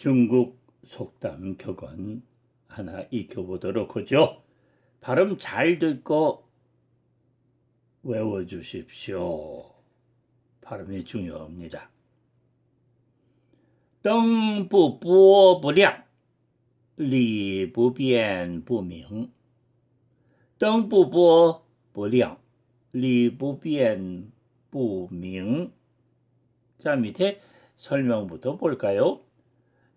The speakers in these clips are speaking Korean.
중국 속담 격언 하나 익혀보도록 하죠. 발음 잘 듣고 외워주십시오. 발음이 중요합니다. 灯不拨不亮，理不辩不明。灯不拨不亮，理不辩不明。 자, 밑에 설명부터 볼까요?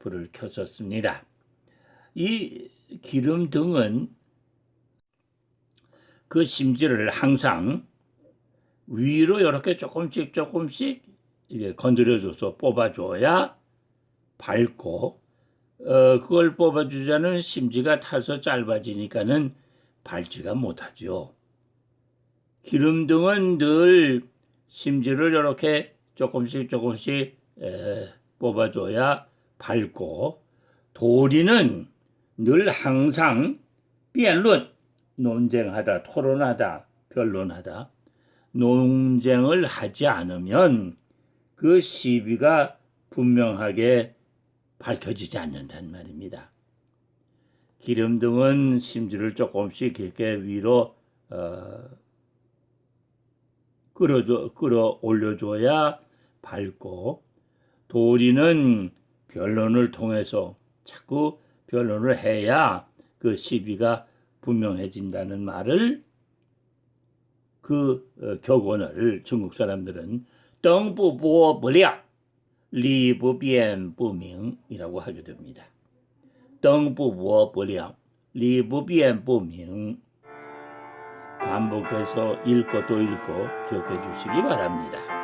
불을 켰었습니다. 이 기름 등은 그 심지를 항상 위로 이렇게 조금씩 조금씩 이게 건드려줘서 뽑아줘야 밝고 어, 그걸 뽑아주자는 심지가 타서 짧아지니까는 밟지가 못하죠. 기름 등은 늘 심지를 이렇게 조금씩 조금씩 에, 뽑아줘야 밝고 도리는 늘 항상辩论, 논쟁하다, 토론하다, 변론하다, 논쟁을 하지 않으면 그 시비가 분명하게 밝혀지지 않는단 말입니다. 기름 등은 심지를 조금씩 이렇게 위로 어, 끌어줘, 끌어 올려줘야 밝고 도리는 변론을 통해서 자꾸 변론을 해야 그 시비가 분명해진다는 말을 그 어, 격언을 중국 사람들은 덩부보불량 리부변부명이라고 하게 됩니다. 덩부보불량 리부변부명 반복해서 읽고 또 읽고 기억해 주시기 바랍니다.